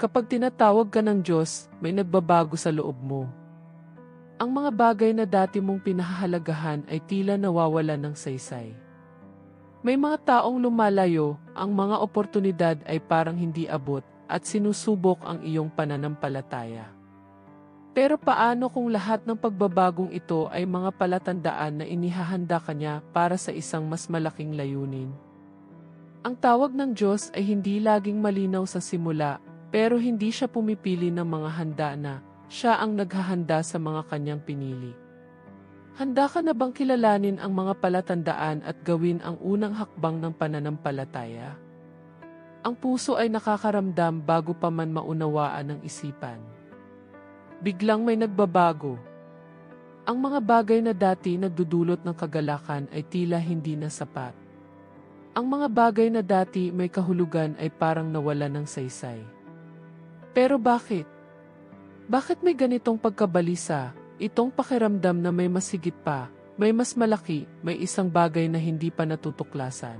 Kapag tinatawag ka ng Diyos, may nagbabago sa loob mo. Ang mga bagay na dati mong pinahahalagahan ay tila nawawala ng saysay. May mga taong lumalayo, ang mga oportunidad ay parang hindi abot, at sinusubok ang iyong pananampalataya. Pero paano kung lahat ng pagbabagong ito ay mga palatandaan na inihahanda ka niya para sa isang mas malaking layunin? Ang tawag ng Diyos ay hindi laging malinaw sa simula, pero hindi siya pumipili ng mga handa na siya ang naghahanda sa mga kanyang pinili. Handa ka na bang kilalanin ang mga palatandaan at gawin ang unang hakbang ng pananampalataya? Ang puso ay nakakaramdam bago pa man maunawaan ng isipan. Biglang may nagbabago. Ang mga bagay na dati nagdudulot ng kagalakan ay tila hindi na sapat. Ang mga bagay na dati may kahulugan ay parang nawala ng saysay. Pero bakit? Bakit may ganitong pagkabalisa, itong pakiramdam na may masigit pa, may mas malaki, may isang bagay na hindi pa natutuklasan?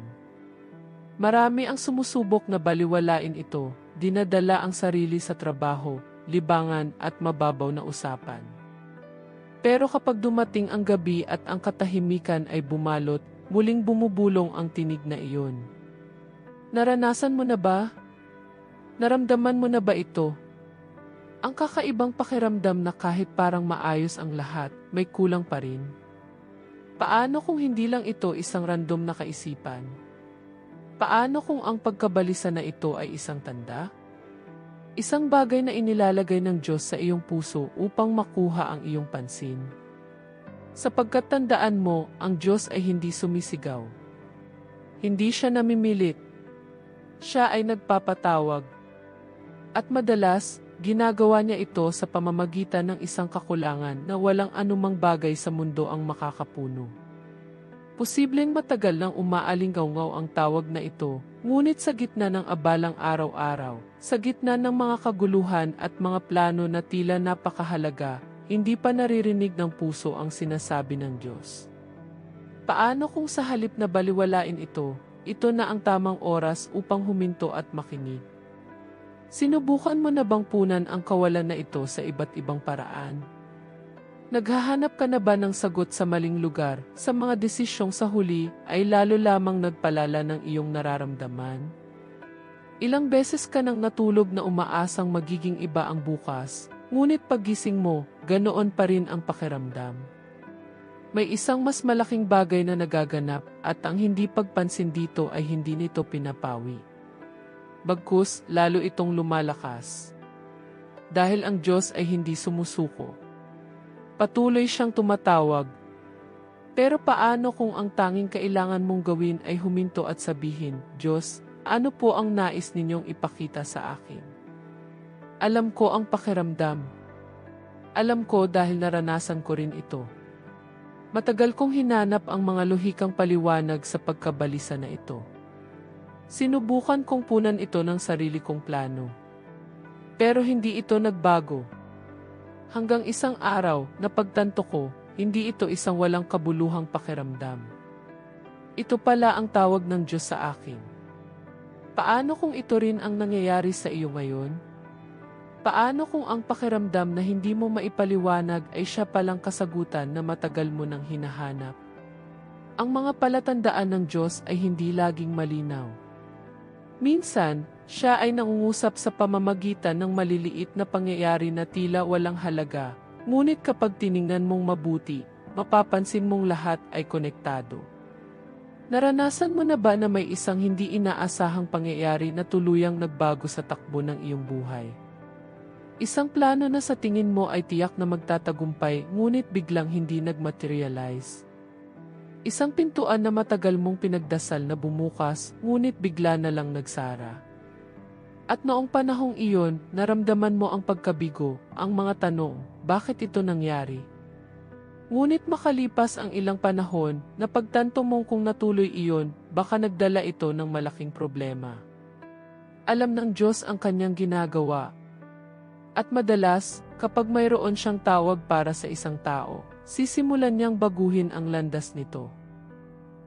Marami ang sumusubok na baliwalain ito, dinadala ang sarili sa trabaho, libangan at mababaw na usapan. Pero kapag dumating ang gabi at ang katahimikan ay bumalot, muling bumubulong ang tinig na iyon. Naranasan mo na ba? Naramdaman mo na ba ito? Ang kakaibang pakiramdam na kahit parang maayos ang lahat, may kulang pa rin. Paano kung hindi lang ito isang random na kaisipan? Paano kung ang pagkabalisa na ito ay isang tanda? Isang bagay na inilalagay ng Diyos sa iyong puso upang makuha ang iyong pansin. Sapagkat tandaan mo, ang Diyos ay hindi sumisigaw. Hindi siya namimilit. Siya ay nagpapatawag. At madalas, ginagawa niya ito sa pamamagitan ng isang kakulangan na walang anumang bagay sa mundo ang makakapuno. Posibleng matagal nang umaalingaw ang tawag na ito, ngunit sa gitna ng abalang araw-araw, sa gitna ng mga kaguluhan at mga plano na tila napakahalaga, hindi pa naririnig ng puso ang sinasabi ng Diyos. Paano kung sa halip na baliwalain ito, ito na ang tamang oras upang huminto at makinig? Sinubukan mo na bang punan ang kawalan na ito sa iba't ibang paraan? Naghahanap ka na ba ng sagot sa maling lugar, sa mga desisyong sa huli ay lalo lamang nagpalala ng iyong nararamdaman? Ilang beses ka nang natulog na umaasang magiging iba ang bukas, ngunit pagising mo, ganoon pa rin ang pakiramdam. May isang mas malaking bagay na nagaganap at ang hindi pagpansin dito ay hindi nito pinapawi. Bagkus, lalo itong lumalakas. Dahil ang Diyos ay hindi sumusuko. Patuloy siyang tumatawag. Pero paano kung ang tanging kailangan mong gawin ay huminto at sabihin, Diyos, ano po ang nais ninyong ipakita sa akin? Alam ko ang pakiramdam. Alam ko dahil naranasan ko rin ito. Matagal kong hinanap ang mga luhikang paliwanag sa pagkabalisa na ito. Sinubukan kong punan ito ng sarili kong plano. Pero hindi ito nagbago. Hanggang isang araw, napagtanto ko, hindi ito isang walang kabuluhang pakiramdam. Ito pala ang tawag ng Diyos sa akin. Paano kung ito rin ang nangyayari sa iyo ngayon? Paano kung ang pakiramdam na hindi mo maipaliwanag ay siya palang kasagutan na matagal mo nang hinahanap? Ang mga palatandaan ng Diyos ay hindi laging malinaw. Minsan, siya ay nangungusap sa pamamagitan ng maliliit na pangyayari na tila walang halaga, ngunit kapag tiningnan mong mabuti, mapapansin mong lahat ay konektado. Naranasan mo na ba na may isang hindi inaasahang pangyayari na tuluyang nagbago sa takbo ng iyong buhay? Isang plano na sa tingin mo ay tiyak na magtatagumpay ngunit biglang hindi nagmaterialize. Isang pintuan na matagal mong pinagdasal na bumukas ngunit bigla na lang nagsara. At noong panahong iyon, naramdaman mo ang pagkabigo, ang mga tanong, bakit ito nangyari? Ngunit makalipas ang ilang panahon, napagtanto mong kung natuloy iyon, baka nagdala ito ng malaking problema. Alam ng Diyos ang kanyang ginagawa, at madalas, kapag mayroon siyang tawag para sa isang tao, sisimulan niyang baguhin ang landas nito.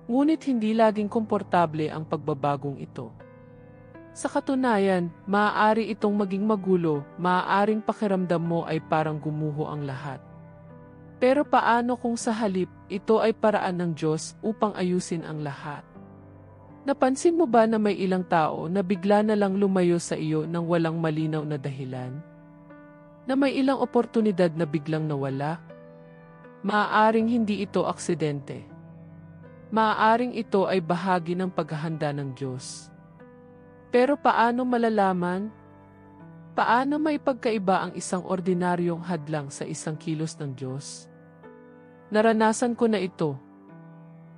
Ngunit hindi laging komportable ang pagbabagong ito. Sa katunayan, maaari itong maging magulo, maaaring pakiramdam mo ay parang gumuho ang lahat. Pero paano kung sa halip, ito ay paraan ng Diyos upang ayusin ang lahat? Napansin mo ba na may ilang tao na bigla na lang lumayo sa iyo nang walang malinaw na dahilan? Na may ilang oportunidad na biglang nawala? Maaaring hindi ito aksidente. Maaaring ito ay bahagi ng paghahanda ng Diyos. Pero paano malalaman? Paano may pagkaiba ang isang ordinaryong hadlang sa isang kilos ng Diyos? Naranasan ko na ito.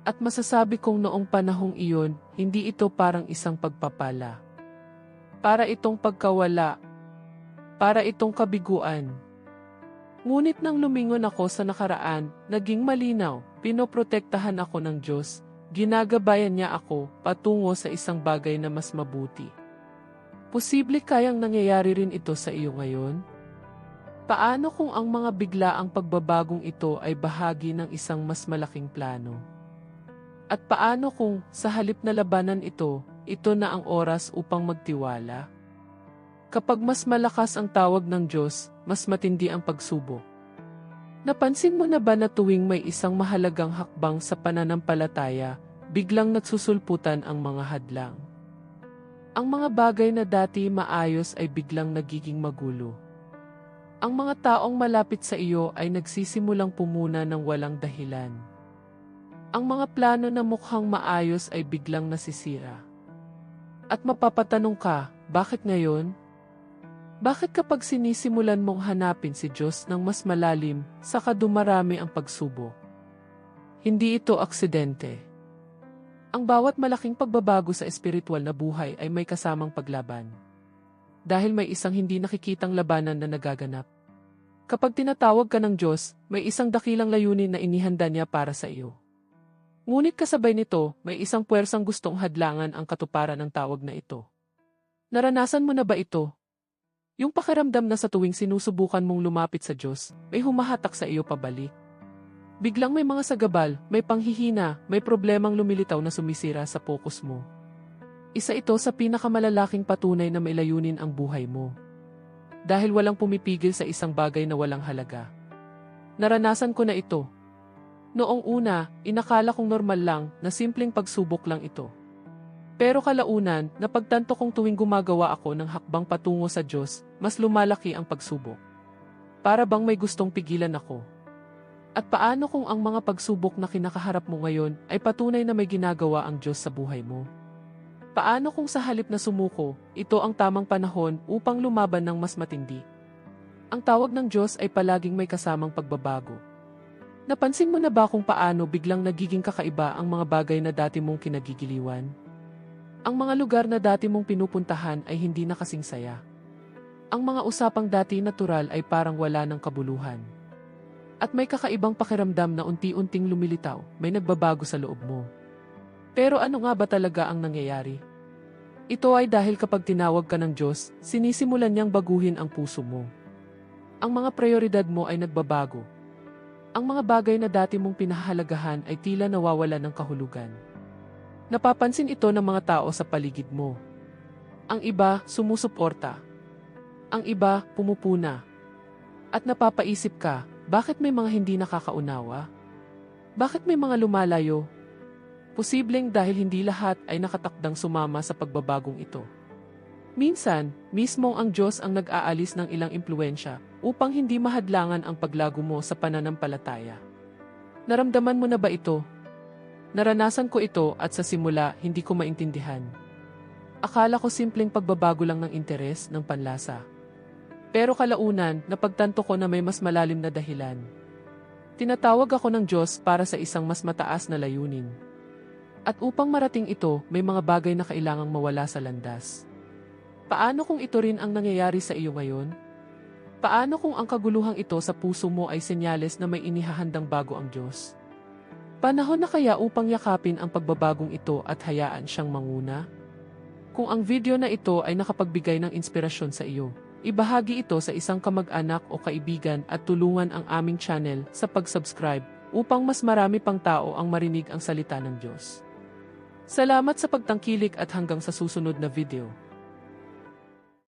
At masasabi kong noong panahong iyon, hindi ito parang isang pagpapala. Para itong pagkawala. Para itong kabiguan. Ngunit nang lumingon ako sa nakaraan, naging malinaw, pinoprotektahan ako ng Diyos, ginagabayan niya ako patungo sa isang bagay na mas mabuti. Posible kayang nangyayari rin ito sa iyo ngayon? Paano kung ang mga biglaang pagbabagong ito ay bahagi ng isang mas malaking plano? At paano kung sa halip na labanan ito, ito na ang oras upang magtiwala? Kapag mas malakas ang tawag ng Diyos, mas matindi ang pagsubok. Napansin mo na ba na tuwing may isang mahalagang hakbang sa pananampalataya, biglang nagsusulputan ang mga hadlang? Ang mga bagay na dati maayos ay biglang nagiging magulo. Ang mga taong malapit sa iyo ay nagsisimulang pumuna ng walang dahilan. Ang mga plano na mukhang maayos ay biglang nasisira. At mapapatanong ka, bakit ngayon? Bakit kapag sinisimulan mong hanapin si Diyos ng mas malalim, saka dumarami ang pagsubok? Hindi ito aksidente. Ang bawat malaking pagbabago sa espiritual na buhay ay may kasamang paglaban. Dahil may isang hindi nakikitang labanan na nagaganap. Kapag tinatawag ka ng Diyos, may isang dakilang layunin na inihanda niya para sa iyo. Ngunit kasabay nito, may isang puwersang gustong hadlangan ang katuparan ng tawag na ito. Naranasan mo na ba ito? Yung pakiramdam na sa tuwing sinusubukan mong lumapit sa Diyos, may humahatak sa iyo pabalik. Biglang may mga sagabal, may panghihina, may problemang lumilitaw na sumisira sa focus mo. Isa ito sa pinakamalalaking patunay na may layunin ang buhay mo. Dahil walang pumipigil sa isang bagay na walang halaga. Naranasan ko na ito. Noong una, inakala kong normal lang na simpleng pagsubok lang ito. Pero kalaunan, napagtanto kong tuwing gumagawa ako ng hakbang patungo sa Diyos, mas lumalaki ang pagsubok. Para bang may gustong pigilan ako. At paano kung ang mga pagsubok na kinakaharap mo ngayon ay patunay na may ginagawa ang Diyos sa buhay mo? Paano kung sa halip na sumuko, ito ang tamang panahon upang lumaban ng mas matindi? Ang tawag ng Diyos ay palaging may kasamang pagbabago. Napansin mo na ba kung paano biglang nagiging kakaiba ang mga bagay na dati mong kinagigiliwan? Ang mga lugar na dati mong pinupuntahan ay hindi na kasing saya. Ang mga usapang dati natural ay parang wala ng kabuluhan. At may kakaibang pakiramdam na unti-unting lumilitaw, may nagbabago sa loob mo. Pero ano nga ba talaga ang nangyayari? Ito ay dahil kapag tinawag ka ng Diyos, sinisimulan niyang baguhin ang puso mo. Ang mga prioridad mo ay nagbabago. Ang mga bagay na dati mong pinahahalagahan ay tila nawawala ng kahulugan. Napapansin ito ng mga tao sa paligid mo. Ang iba sumusuporta. Ang iba pumupuna. At napapaisip ka, bakit may mga hindi nakakaunawa? Bakit may mga lumalayo? Posibleng dahil hindi lahat ay nakatakdang sumama sa pagbabagong ito. Minsan, mismong ang Diyos ang nag-aalis ng ilang impluensya upang hindi mahadlangan ang paglago mo sa pananampalataya. Naramdaman mo na ba ito Naranasan ko ito at sa simula hindi ko maintindihan. Akala ko simpleng pagbabago lang ng interes ng panlasa. Pero kalaunan, napagtanto ko na may mas malalim na dahilan. Tinatawag ako ng Diyos para sa isang mas mataas na layunin. At upang marating ito, may mga bagay na kailangang mawala sa landas. Paano kung ito rin ang nangyayari sa iyo ngayon? Paano kung ang kaguluhang ito sa puso mo ay senyales na may inihahandang bago ang Diyos? Panahon na kaya upang yakapin ang pagbabagong ito at hayaan siyang manguna? Kung ang video na ito ay nakapagbigay ng inspirasyon sa iyo, ibahagi ito sa isang kamag-anak o kaibigan at tulungan ang aming channel sa pag-subscribe upang mas marami pang tao ang marinig ang salita ng Diyos. Salamat sa pagtangkilik at hanggang sa susunod na video.